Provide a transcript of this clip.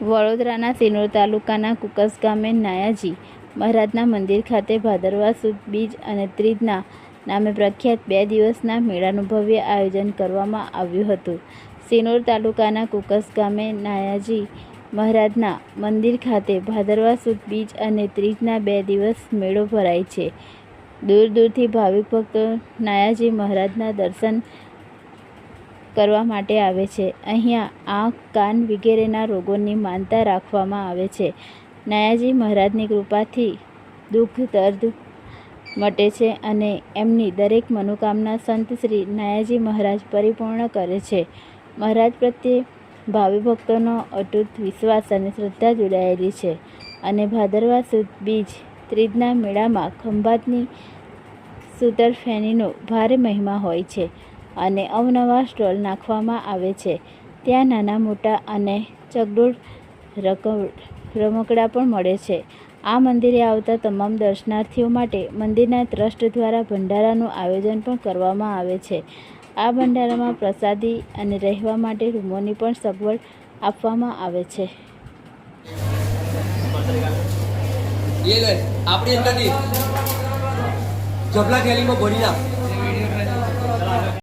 વડોદરાના સિનોર તાલુકાના કુકસ ગામે નાયાજી મહારાજના મંદિર ખાતે ભાદરવા સુદ બીજ અને ત્રીજના નામે પ્રખ્યાત બે દિવસના મેળાનું ભવ્ય આયોજન કરવામાં આવ્યું હતું. સિનોર તાલુકાના કુકસ ગામે નાયાજી મહારાજના મંદિર ખાતે ભાદરવા સુદ બીજ અને ત્રીજના બે દિવસ મેળો ભરાય છે. દૂર દૂરથી ભાવિક ભક્તો નાયાજી મહારાજના દર્શન કરવા માટે આવે છે. અહીંયા આંખ, કાન વગેરેના રોગોની માનતા રાખવામાં આવે છે. નાયાજી મહારાજની કૃપાથી દુઃખ, દર્દ મટે છે અને એમની દરેક મનોકામના સંત શ્રી નાયાજી મહારાજ પરિપૂર્ણ કરે છે. મહારાજ પ્રત્યે ભાવિ ભક્તોનો અતૂટ વિશ્વાસ અને શ્રદ્ધા જોડાયેલી છે અને ભાદરવા સુદ બીજ ત્રીજના મેળામાં ખંભાતની સૂતરફેનીનો ભારે મહિમા હોય છે. અને અવનવા સ્ટોલ નાખવામાં આવે છે. ત્યાં નાના, મોટા અને ચગડોળ રકમ, રમકડા પણ મળે છે. આ મંદિરે આવતા તમામ દર્શનાર્થીઓ માટે મંદિરના ટ્રસ્ટ દ્વારા ભંડારાનું આયોજન પણ કરવામાં આવે છે. આ ભંડારામાં પ્રસાદી અને રહેવા માટે રૂમોની પણ સગવડ આપવામાં આવે છે. ભરી નાખ.